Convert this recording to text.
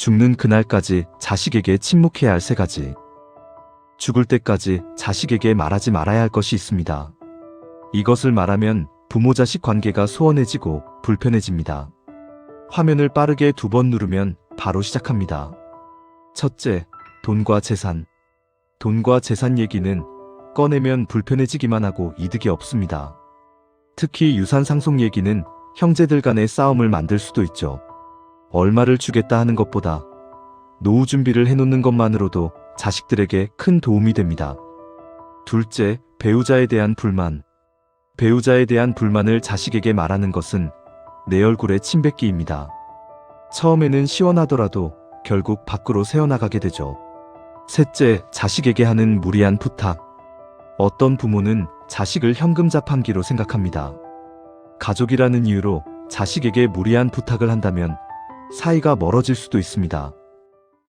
죽는 그날까지 자식에게 침묵해야 할 세 가지. 죽을 때까지 자식에게 말하지 말아야 할 것이 있습니다. 이것을 말하면 부모 자식 관계가 소원해지고 불편해집니다. 화면을 빠르게 두 번 누르면 바로 시작합니다. 첫째, 돈과 재산. 돈과 재산 얘기는 꺼내면 불편해지기만 하고 이득이 없습니다. 특히 유산 상속 얘기는 형제들 간의 싸움을 만들 수도 있죠. 얼마를 주겠다 하는 것보다 노후 준비를 해놓는 것만으로도 자식들에게 큰 도움이 됩니다. 둘째, 배우자에 대한 불만. 배우자에 대한 불만을 자식에게 말하는 것은 내 얼굴에 침 뱉기입니다. 처음에는 시원하더라도 결국 밖으로 새어나가게 되죠. 셋째, 자식에게 하는 무리한 부탁. 어떤 부모는 자식을 현금 자판기로 생각합니다. 가족이라는 이유로 자식에게 무리한 부탁을 한다면 사이가 멀어질 수도 있습니다.